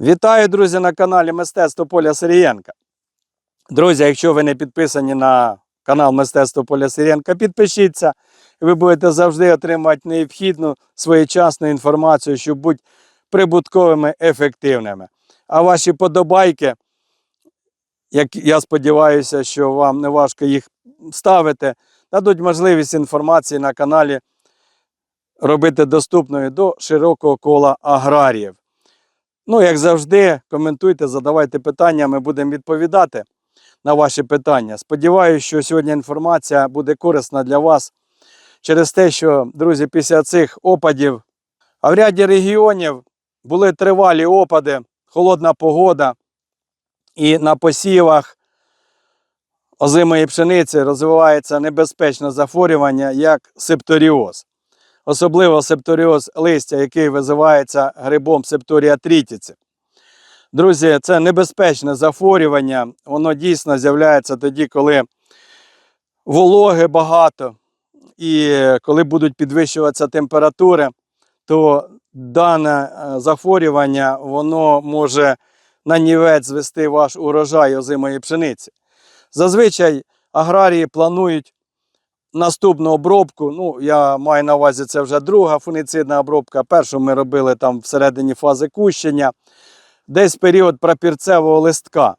Вітаю, друзі, на каналі Мистецтво Поля Сирієнка. Друзі, якщо ви не підписані на канал Мистецтво Поля Сирієнка, підпишіться. Ви будете завжди отримувати необхідну своєчасну інформацію, щоб бути прибутковими, ефективними. А ваші подобайки, як я сподіваюся, що вам не важко їх ставити, дадуть можливість інформації на каналі робити доступною до широкого кола аграріїв. Ну, як завжди, коментуйте, задавайте питання, ми будемо відповідати на ваші питання. Сподіваюся, що сьогодні інформація буде корисна для вас через те, що, друзі, після цих опадів, а в ряді регіонів були тривалі опади, холодна погода, і на посівах озимої пшениці розвивається небезпечне захворювання, як септоріоз особливо септоріоз листя, який визивається грибом септорія трітіці. Друзі, це небезпечне захворювання. Воно дійсно з'являється тоді, коли вологи багато, і коли будуть підвищуватися температури, то дане е, захворювання воно може на нівець звести ваш урожай озимої пшениці. Зазвичай аграрії планують наступну обробку. Ну, я маю на увазі, це вже друга фуніцидна обробка. Першу ми робили там всередині фази кущення, десь період прапірцевого листка.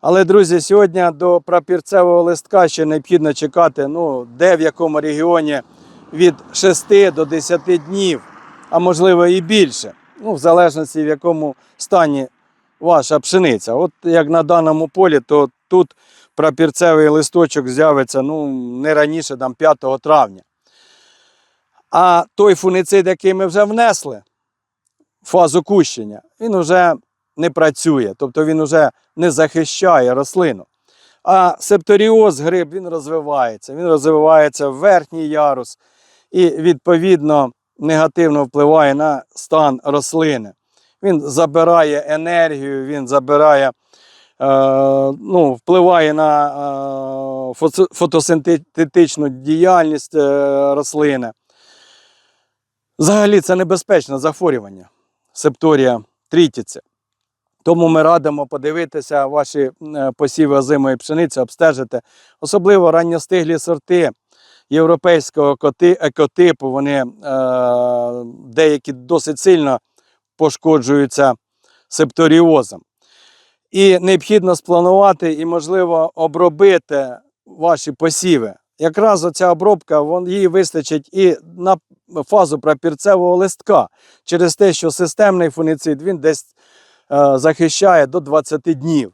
Але, друзі, сьогодні до прапірцевого листка ще необхідно чекати, ну, де в якому регіоні від 6 до 10 днів, а можливо і більше. Ну, в залежності в якому стані ваша пшениця. От як на даному полі, то тут прапірцевий листочок з'явиться ну, не раніше там, 5 травня. А той фуніцид, який ми вже внесли фазу кущення, він вже не працює, тобто він вже не захищає рослину. А септоріоз гриб він розвивається, він розвивається в верхній ярус і, відповідно, негативно впливає на стан рослини. Він забирає енергію, він забирає, е, ну, впливає на е, фотосинтетичну діяльність е, рослини. Взагалі це небезпечне захворювання септорія трітіці. Тому ми радимо подивитися ваші е, посіви озимої пшениці, обстежити. Особливо ранньостиглі сорти європейського екотипу, вони е, деякі досить сильно пошкоджуються септоріозом. І необхідно спланувати і, можливо, обробити ваші посіви. Якраз оця обробка вон, їй вистачить і на фазу прапірцевого листка через те, що системний фуніцид він десь е, захищає до 20 днів,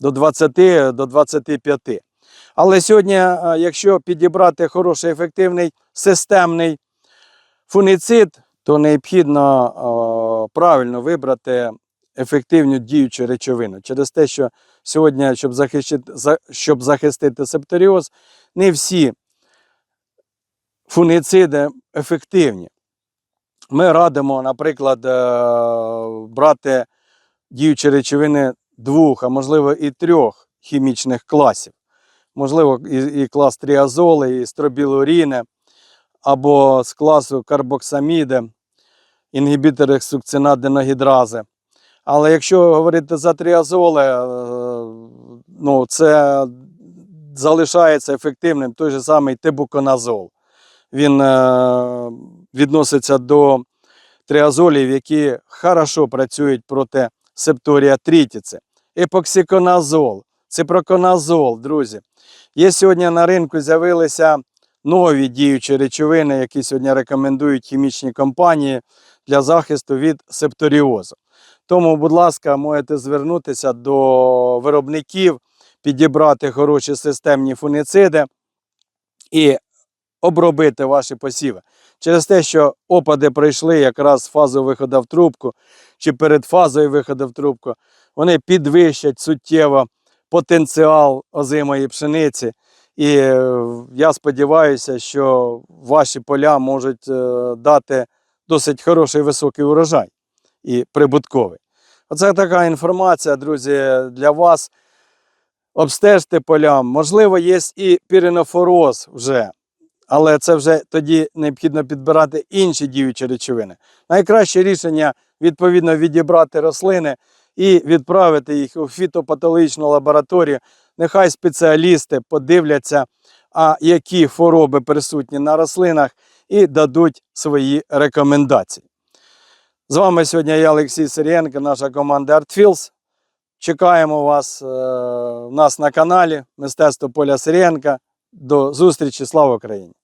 до 20 до 25. Але сьогодні, е, якщо підібрати хороший ефективний системний фуніцид, то необхідно е, правильно вибрати ефективну діючу речовину. Через те, що сьогодні, щоб захистити, за- щоб захистити септоріоз, не всі фуніциди ефективні. Ми радимо, наприклад, е, брати діючі речовини двох, а можливо і трьох хімічних класів. Можливо, і, і клас тріазоли, і стробілуріни, або з класу карбоксаміди, інгібітори сукцинаденогідрази. Але якщо говорити за тріазоли, е, ну, це залишається ефективним той же самий тибуконазол. Він е, відноситься до тріазолів, які хорошо працюють проти септорія трітіці. Епоксиконазол, ципроконазол, друзі. Є сьогодні на ринку з'явилися нові діючі речовини, які сьогодні рекомендують хімічні компанії для захисту від септоріозу. Тому, будь ласка, можете звернутися до виробників, підібрати хороші системні фуніциди і обробити ваші посіви. Через те, що опади пройшли якраз фазу виходу в трубку чи перед фазою виходу в трубку, вони підвищать суттєво потенціал озимої пшениці. І е, я сподіваюся, що ваші поля можуть е, дати досить хороший високий урожай і прибутковий. Оце така інформація, друзі, для вас. Обстежте поля. Можливо, є і піренофороз вже. але це вже тоді необхідно підбирати інші діючі речовини. Найкраще рішення відповідно відібрати рослини і відправити їх у фітопатологічну лабораторію. Нехай спеціалісти подивляться, а які хвороби присутні на рослинах, і дадуть свої рекомендації. З вами сьогодні я, Олексій Сирієнко, наша команда ArtFields. Чекаємо вас е, у нас на каналі Мистецтво Поля Сирієнка. До зустрічі, слава Україні!